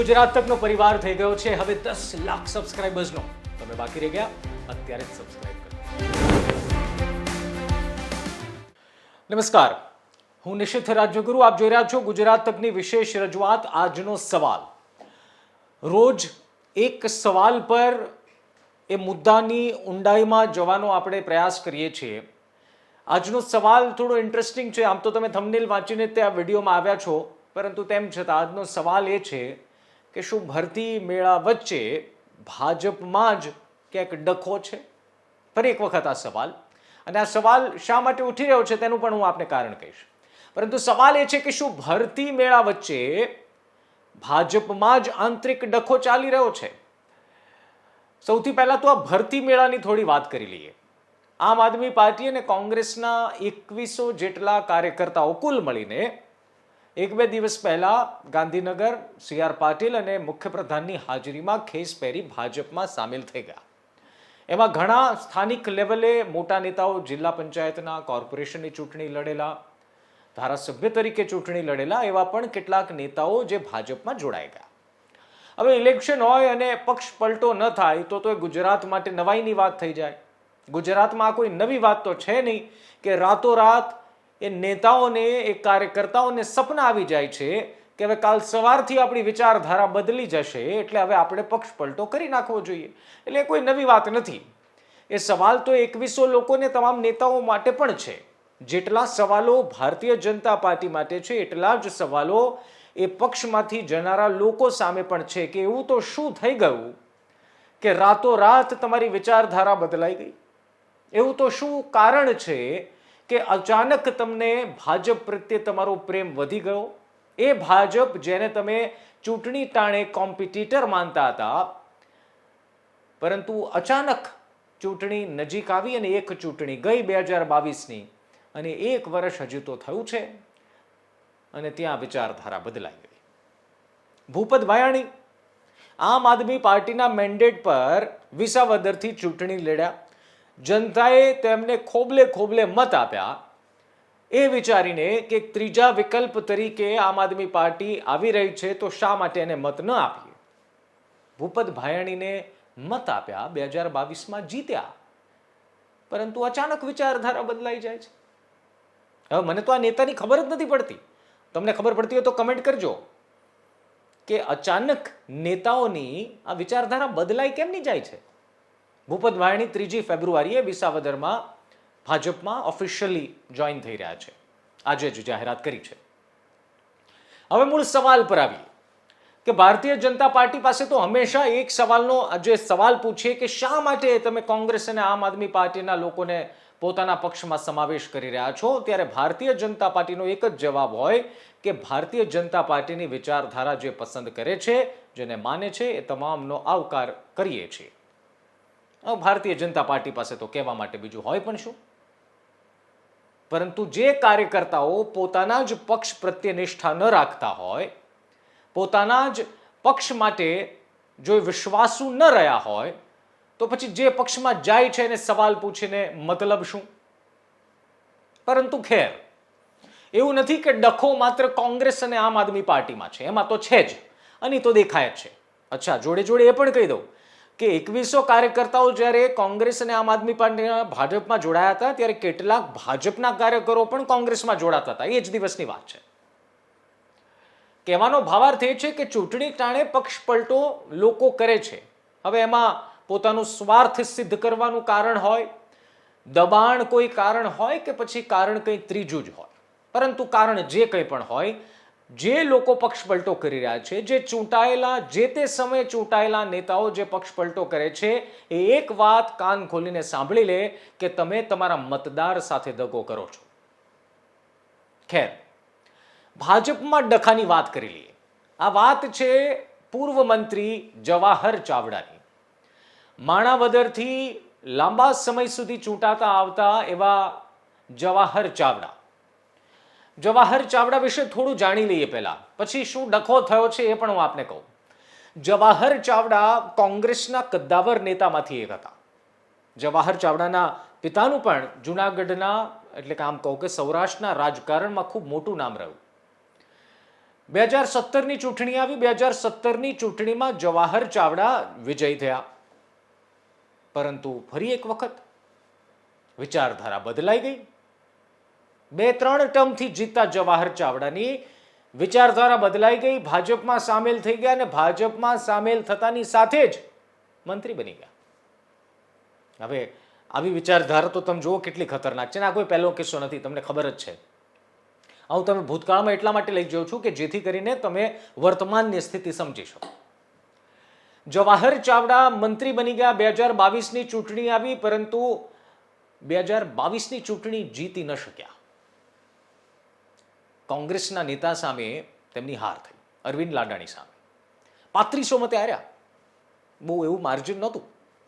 ગુજરાત તકનો પરિવાર થઈ ગયો છે. હવે દસ લાખ સબસ્ક્રાઇબર્સનો તમે બાકી રહી ગયા? અત્યારે જ સબસ્ક્રાઇબ કરો. નમસ્કાર. હું નિશિત રાજ્યગુરુ. આપ જોઈ રહ્યા છો ગુજરાત તકની વિશેષ રજૂઆત. આજનો સવાલ. રોજ એક સવાલ પર એ મુદ્દાની ઊંડાઈમાં જવાનો આપણે પ્રયાસ કરીએ છીએ. આજનો સવાલ થોડો ઇન્ટરેસ્ટિંગ છે. આમ તો તમે થંબનેલ વાંચીને તે આ વિડીયોમાં આવ્યા છો. પરંતુ તેમ છતાં આજનો સવાલ એ છે કે શું ભરતી મેળા વચ્ચે ભાજપમાં જ ક્યાંક ડખો છે? ફરી એક વખત આ સવાલ. અને આ સવાલ શા માટે ઉઠી રહ્યો છે તેનું પણ હું આપને કારણ કહીશ. પરંતુ સવાલ એ છે કે શું ભરતી મેળા વચ્ચે ભાજપમાં જ આંતરિક ડખો ચાલી રહ્યો છે? સૌથી પહેલાં તો આ ભરતી મેળાની થોડી વાત કરી લઈએ. આમ આદમી પાર્ટી અને કોંગ્રેસના એકવીસો જેટલા કાર્યકર્તાઓ કુલ મળીને એક બે દિવસ પહેલા ગાંધીનગર સી આર પાટીલ અને મુખ્યપ્રધાનની હાજરીમાં ખેસ પહેરી ભાજપમાં સામેલ થઈ ગયા. એમાં ઘણા સ્થાનિક લેવલે મોટા નેતાઓ જિલ્લા પંચાયતના કોર્પોરેશનની ચૂંટણી લડેલા, ધારાસભ્ય તરીકે ચૂંટણી લડેલા એવા પણ કેટલાક નેતાઓ જે ભાજપમાં જોડાઈ ગયા. હવે ઇલેક્શન હોય અને પક્ષ પલટો ન થાય તો તો એ ગુજરાત માટે નવાઈની વાત થઈ જાય. ગુજરાતમાં આ કોઈ નવી વાત તો છે નહીં કે રાતોરાત એ નેતાઓને, એ કાર્યકર્તાઓને સપના આવી જાય છે કે હવે કાલ સવારથી આપણી વિચારધારા બદલી જશે, એટલે હવે આપણે પક્ષ પલટો કરી નાખવો જોઈએ. એટલે કોઈ નવી વાત નથી. એ સવાલ તો એકવીસો લોકોને તમામ નેતાઓ માટે પણ છે. જેટલા સવાલો ભારતીય જનતા પાર્ટી માટે છે, એટલા જ સવાલો એ પક્ષમાંથી જનારા લોકો સામે પણ છે કે એવું તો શું થઈ ગયું? કે રાતોરાત તમારી વિચારધારા બદલાઈ ગઈ? એવું તો શું કારણ છે કે અચાનક તમને ભાજપ પ્રત્યે તમારો પ્રેમ વધી ગયો? એ ભાજપ જેને તમે ચૂંટણી ટાણે કોમ્પિટિટર માનતા હતા, પરંતુ અચાનક ચૂંટણી નજીક આવી અને એક ચૂંટણી ગઈ બે હજાર બાવીસની અને એક વર્ષ હજુ તો થયું છે અને ત્યાં વિચારધારા બદલાઈ ગઈ. ભૂપત ભાયાણી આમ આદમી પાર્ટીના મેન્ડેટ પર વિસાવદરથી ચૂંટણી લડ્યા. જનતાએ તેમને ખોબલે ખોબલે મત આપ્યા. એ વિચારીને કે ત્રીજા વિકલ્પ તરીકે આમ આદમી પાર્ટી આવી રહી છે તો શા માટે એને મત ન આપીએ? ભૂપત ભાયણીને મત આપ્યા બે હજાર બાવીસમાં જીત્યા. પરંતુ અચાનક વિચારધારા બદલાઈ જાય છે. હવે મને તો આ નેતાની ખબર જ નથી પડતી. તમને ખબર પડતી હોય તો કમેન્ટ કરજો. કે અચાનક નેતાઓની આ વિચારધારા બદલાઈ કેમ નહીં જાય છે? ભૂપત ભાયણી ત્રીજી ફેબ્રુઆરીએ વિસાવદરમાં ભાજપમાં ઓફિશિયલી જોઈન થઈ રહ્યા છે. આજે જ જાહેરાત કરી છે. હવે મૂળ સવાલ પર આવીએ કે ભારતીય જનતા પાર્ટી પાસે તો હંમેશા એક સવાલનો, જે સવાલ પૂછીએ કે શા માટે તમે કોંગ્રેસ અને આમ આદમી પાર્ટીના લોકોને પોતાના પક્ષમાં સમાવેશ કરી રહ્યા છો? ત્યારે ભારતીય જનતા પાર્ટીનો એક જ જવાબ હોય કે ભારતીય જનતા પાર્ટીની વિચારધારા જે પસંદ કરે છે, જેને માને છે, એ તમામનો આવકાર કરીએ છીએ. ભારતીય જનતા પાર્ટી પાસે તો કહેવા માટે બીજું હોય પણ શું? પરંતુ જે કાર્યકર્તાઓ પોતાના જ પક્ષ પ્રત્યે નિષ્ઠા ન રાખતા હોય, પોતાના જ પક્ષ માટે જો વિશ્વાસુ ન રહ્યા હોય, તો પછી જે પક્ષમાં જાય છે એને સવાલ પૂછીને મતલબ શું? પરંતુ ખેર, એવું નથી કે ડખો માત્ર કોંગ્રેસ અને આમ આદમી પાર્ટીમાં છે, એમાં તો છે જ, અને તો દેખાય જ છે. અચ્છા, જોડે જોડે એ પણ કહી દઉં કે એકવીસો કાર્યકર્તાઓ જ્યારે કોંગ્રેસ અને આમ આદમી પાર્ટીના ભાજપમાં જોડાયા હતા, ત્યારે કેટલાક ભાજપના કાર્યકરો પણ કોંગ્રેસમાં જોડાતા હતા. એ જ દિવસની વાત છે. કહેવાનો ભાવાર્થ એ છે કે ચૂંટણી ટાણે પક્ષ પલટો લોકો કરે છે. હવે એમાં પોતાનું સ્વાર્થ સિદ્ધ કરવાનું કારણ હોય, દબાણ કોઈ કારણ હોય કે પછી કારણ કંઈ ત્રીજું જ હોય? પરંતુ કારણ જે કંઈ પણ હોય જે લોકો પક્ષ પલટો કરી રહ્યા છે, જે ચૂંટાયેલા, જે તે સમયે ચૂંટાયેલા નેતાઓ જે પક્ષ પલટો કરે છે, એ એક વાત કાન ખોલીને સાંભળી લે કે તમે તમારા મતદાર સાથે દગો કરો છો. ખેર, ભાજપમાં ડખાની વાત કરી લઈએ. આ વાત છે પૂર્વ મંત્રી જવાહર ચાવડાની. માણાવદરથી લાંબા સમય સુધી ચૂંટાતા આવતા એવા જવાહર ચાવડા. જવાહર ચાવડા વિશે થોડું જાણી લઈએ પહેલા. પછી શું ડખો થયો છે એ પણ હું આપને કહું. જવાહર ચાવડા કોંગ્રેસના કદ્દાવર નેતામાંથી એક હતા. જવાહર ચાવડાના પિતાનું પણ જુનાગઢના, એટલે કે આમ કહું કે સૌરાષ્ટ્રના રાજકારણમાં ખૂબ મોટું નામ રહ્યું. બે હજાર સત્તરની ચૂંટણી આવી, બે હજાર સત્તરની ચૂંટણીમાં જવાહર ચાવડા વિજય થયા. પરંતુ ફરી એક વખત વિચારધારા બદલાઈ ગઈ. બે ત્રણ ટર્મથી જીતતા જવાહર ચાવડાની વિચારધારા બદલાઈ ગઈ, ભાજપમાં સામેલ થઈ ગયા અને ભાજપમાં સામેલ થતાની સાથે જ મંત્રી બની ગયા. હવે આવી વિચારધારા તો તમે જુઓ કેટલી ખતરનાક છે ને આ કોઈ પહેલો કિસ્સો નથી, તમને ખબર જ છે. હું તમે ભૂતકાળમાં એટલા માટે લઈ જાઉં છું કે જેથી કરીને તમે વર્તમાનની સ્થિતિ સમજી શકો. જવાહર ચાવડા મંત્રી બની ગયા, બે હજાર બાવીસની ચૂંટણી આવી, પરંતુ બે હજાર બાવીસની ચૂંટણી જીતી ન શક્યા. કોંગ્રેસના નેતા સામે તેમની હાર થઈ. અરવિંદ લાડાણી સામે. પાંત્રીસો મતે હાર્યા. બહુ એવું માર્જિન નહોતું.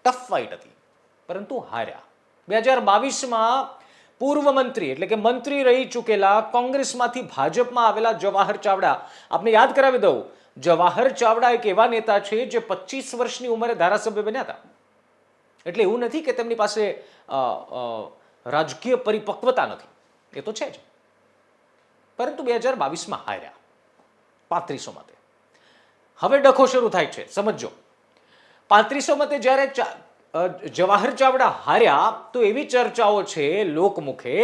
ટફ ફાઇટ હતી. પરંતુ હાર્યા. બે હજાર બાવીસમાં પૂર્વ મંત્રી એટલે કે મંત્રી રહી ચૂકેલા કોંગ્રેસમાંથી ભાજપમાં આવેલા જવાહર ચાવડા. આપને યાદ કરાવી દઉં. જવાહર ચાવડા એક એવા નેતા છે જે પચીસ વર્ષની ઉંમરે ધારાસભ્ય બન્યા હતા. એટલે એવું નથી કે તેમની પાસે રાજકીય પરિપક્વતા નથી. એ તો છે જ. પરંતુ બે હજાર બાવીસમાં હાર્યા. પાંત્રીસો મતે. હવે ડખો શરૂ થાય છે. સમજો પાંત્રીસો મતે જ્યારે જવાહર ચાવડા હાર્યા, તો એવી ચર્ચાઓ છે લોકમુખે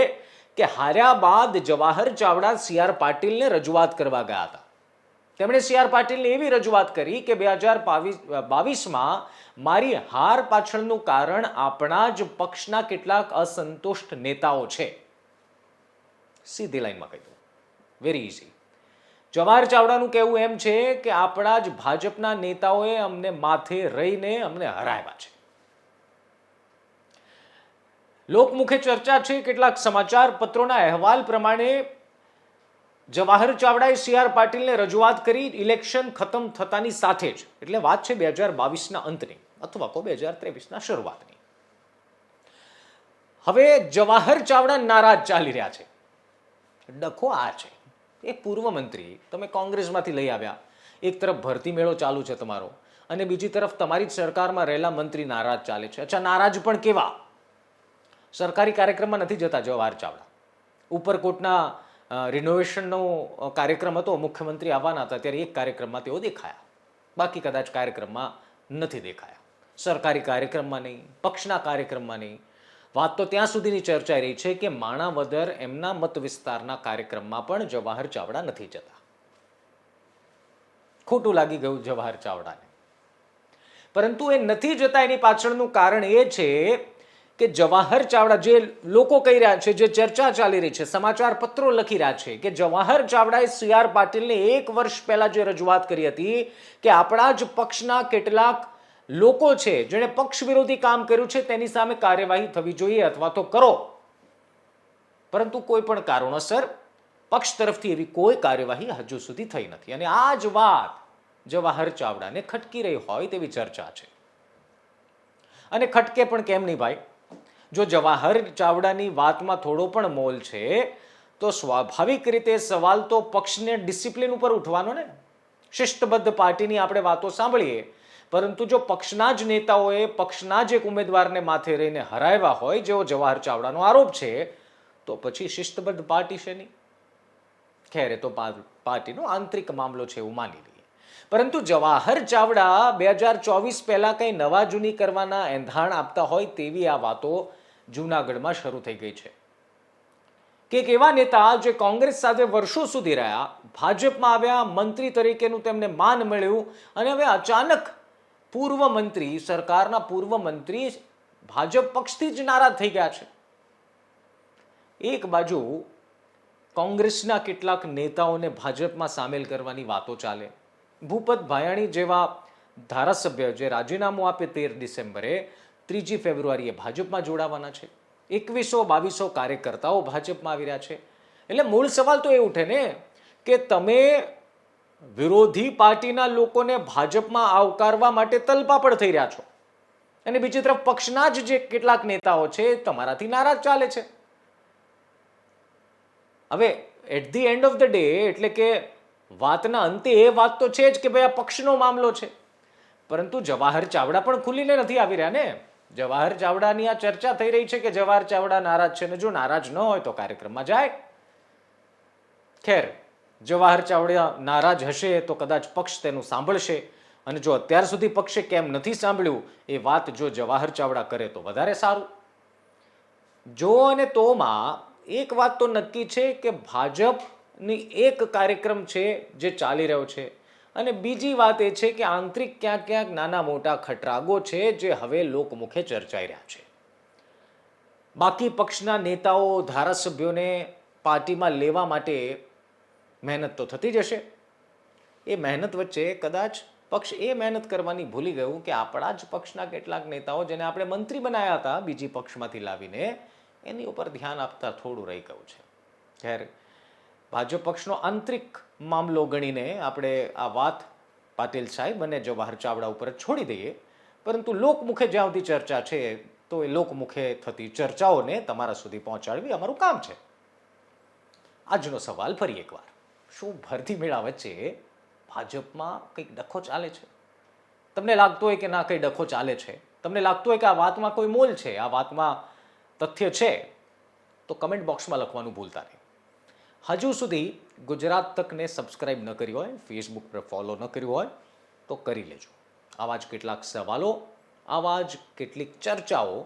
કે હાર્યા બાદ જવાહર ચાવડા સી આર પાટીલને રજૂઆત કરવા ગયા હતા. તેમણે સી આર પાટીલને એવી રજૂઆત કરી કે બે હજાર બાવીસમાં મારી હાર પાછળનું કારણ આપણા જ પક્ષના કેટલાક અસંતુષ્ટ નેતાઓ છે. સીધી લાઈનમાં કહી દઉં. વેરી ઇઝી જવાહર ચાવડાનું કહેવું એમ છે કે આપણા જ ભાજપના નેતાઓએ અમને માથે રહીને અમને હરાવ્યા છે. લોકમુખે ચર્ચા છે કેટલાક સમાચાર પત્રોના અહેવાલ પ્રમાણે જવાહર ચાવડાએ સી આર પાટીલને રજૂઆત કરી ઇલેક્શન ખતમ થતાની સાથે જ. એટલે વાત છે બે હજાર બાવીસના અંતની અથવા તો બે હજાર ત્રેવીસના શરૂઆતની. હવે જવાહર ચાવડા નારાજ ચાલી રહ્યા છે. ડખો આ છે. એક પૂર્વ મંત્રી, તમે કોંગ્રેસમાંથી લઈ આવ્યા. એક તરફ ભરતી મેળો ચાલુ છે તમારો અને બીજી તરફ તમારી જ સરકારમાં રહેલા મંત્રી નારાજ ચાલે છે. અચ્છા, નારાજ પણ કેવા? સરકારી કાર્યક્રમમાં નથી જતા જવાહર ચાવડા. ઉપરકોટના રિનોવેશનનો કાર્યક્રમ હતો, મુખ્યમંત્રી આવવાના હતા, ત્યારે એક કાર્યક્રમમાં તેઓ દેખાયા. બાકી કદાચ કાર્યક્રમમાં નથી દેખાયા. સરકારી કાર્યક્રમમાં નહીં, પક્ષના કાર્યક્રમમાં નહીં. વાત તો ત્યાં સુધીની ચર્ચાઈ રહી છે કે માણાવદર એમના મત વિસ્તારના કાર્યક્રમમાં પણ જવાહર ચાવડા નથી જતા. ખોટું લાગી ગયું જવાહર ચાવડાને. પરંતુ એ નથી જતા એની પાછળનું કારણ એ છે કે જવાહર ચાવડા જે લોકો કહી રહ્યા છે, જે ચર્ચા ચાલી રહી છે, સમાચાર પત્રો લખી રહ્યા છે કે જવાહર ચાવડાએ સી આર પાટીલને એક વર્ષ પહેલા જે રજૂઆત કરી હતી કે આપણા જ પક્ષના કેટલાક લોકો છે, જેણે પક્ષ વિરોધી કામ કર્યું છે, તેની સામે કાર્યવાહી થવી જોઈએ અથવા તો કરો. પરંતુ કોઈ પણ કારણોસર પક્ષ તરફથી એવી કોઈ કાર્યવાહી હજુ સુધી થઈ નથી. અને આ જ વાત જવાહર ચાવડાને ખટકી રહી હોય તેવી ચર્ચા છે. અને ખટકે પણ કેમ નહીં ભાઈ? જો જવાહર ચાવડાની વાતમાં થોડો પણ મોલ છે, તો સ્વાભાવિક રીતે સવાલ તો પક્ષને ડિસિપ્લિન ઉપર ઉઠવાનો ને. શિસ્તબદ્ધ પાર્ટીની આપણે વાતો સાંભળીએ પરંતુ જો પક્ષના જ નેતાઓએ પક્ષના જ એક ઉમેદવારને માથે રહીને હરાવ્યા હોય, જેવો જવાહર ચાવડાનો આરોપ છે, તો પછી શિસ્તબદ્ધ પાર્ટી છે નહીં ખેર, એ તો પાર્ટીનો આંતરિક મામલો છે એવું માની લઈએ. પરંતુ જવાહર ચાવડા બે હજાર ચોવીસ પહેલાં કંઈ નવા જૂની કરવાના એંધાણ આપતા હોય તેવી આ વાતો જૂનાગઢમાં શરૂ થઈ ગઈ છે. કે એક એવા નેતા જે કોંગ્રેસ સાથે વર્ષો સુધી રહ્યા, ભાજપમાં આવ્યા, મંત્રી તરીકેનું તેમને માન મળ્યું, અને હવે અચાનક પૂર્વ મંત્રી, સરકારના પૂર્વ મંત્રી ભાજપ પક્ષથી જ નારાજ થઈ ગયા છે. એક બાજુ કોંગ્રેસના કેટલાક નેતાઓને ભાજપમાં સામેલ કરવાની વાતો ચાલે. ભૂપત ભાયાણી જેવા ધારાસભ્ય જે રાજીનામું આપે તેર ડિસેમ્બરે, ત્રીજી ફેબ્રુઆરીએ ભાજપમાં જોડાવાના છે. એકવીસો બાવીસો કાર્યકર્તાઓ ભાજપમાં આવી રહ્યા છે. એટલે મૂળ સવાલ તો એ ઉઠે ને કે તમે વિરોધી પાર્ટીના લોકોને ભાજપમાં આવકારવા માટે તલપાપડ થઈ રહ્યા છો. અને બીજી તરફ પક્ષના જ જે કેટલાક નેતાઓ છે, તમારાથી નારાજ ચાલે છે. હવે at the end of the day એટલે કે વાતના અંતે એ વાત તો છે જ કે ભાઈ આ પક્ષનો મામલો છે. પરંતુ જવાહર ચાવડા પણ ખુલીને નથી આવી રહ્યા ને? જવાહર ચાવડાની આ ચર્ચા થઈ રહી છે કે જવાહર ચાવડા નારાજ છે ને જો નારાજ ન હોય તો કાર્યક્રમમાં જાય. ખેર જવાહર ચાવડા નારાજ હશે તો કદાચ પક્ષ તેનું સાંભળશે. અને જો અત્યાર સુધી પક્ષે કેમ નથી સાંભળ્યું, એ વાત જો જવાહર ચાવડા કરે તો વધારે સારું. જો અને તોમાં એક વાત તો નક્કી છે કે ભાજપની એક કાર્યક્રમ છે જે ચાલી રહ્યો છે. અને બીજી વાત એ છે કે આંતરિક ક્યાંક ક્યાંક નાના મોટા ખટરાગો છે જે હવે લોકમુખે ચર્ચાઈ રહ્યા છે. બાકી પક્ષના નેતાઓ ધારાસભ્યોને પાર્ટીમાં લેવા માટે મહેનત તો થતી જ હશે એ મહેનત વચ્ચે કદાચ પક્ષ એ મહેનત કરવાની ભૂલી ગયું કે આપણા જ પક્ષના કેટલાક નેતાઓ જેને આપણે મંત્રી બનાવ્યા હતા બીજી પક્ષમાંથી લાવીને એની ઉપર ધ્યાન આપતા થોડું રહી ગયું છે. ખેર ભાજપ પક્ષનો આંતરિક મામલો ગણીને આપણે આ વાત પાટીલ સાહેબ અને જવાહર ચાવડા ઉપર છોડી દઈએ. પરંતુ લોકમુખે જ્યાં સુધી ચર્ચા છે તો એ લોકમુખે થતી ચર્ચાઓને તમારા સુધી પહોંચાડવી અમારું કામ છે. આજનો સવાલ ફરી એકવાર. શું ભરતી મેળા વચ્ચે ભાજપમાં કંઈક ડખો ચાલે છે? તમને લાગતું હોય કે ના, કંઈ ડખો ચાલે છે. તમને લાગતું હોય કે આ વાતમાં કોઈ મોલ છે, આ વાતમાં તથ્ય છે, તો કમેન્ટ બોક્સમાં લખવાનું ભૂલતા નહીં. હજુ સુધી ગુજરાત તકને સબસ્ક્રાઇબ ન કર્યું હોય ફેસબુક પર ફોલો ન કર્યું હોય, તો કરી લેજો. આવા જ કેટલાક સવાલો, આવા જ કેટલીક ચર્ચાઓ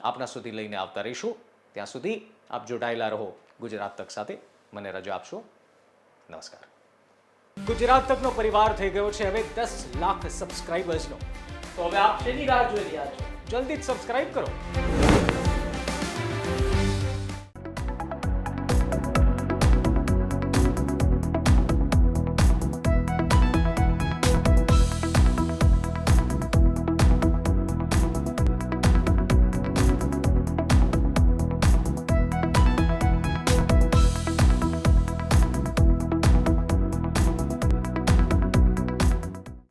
આપના સુધી લઈને આવતા રહીશું. ત્યાં સુધી આપ જોડાયેલા રહો ગુજરાત તક સાથે. મને રજા આપશો. નમસ્કાર. ગુજરાત તકનો પરિવાર થઈ ગયો છે હવે દસ લાખ સબસ્ક્રાઇબર્સનો તો હવે આપ શેની રાહ જોઈ રહ્યા છો? જલ્દી જ સબસ્ક્રાઇબ કરો.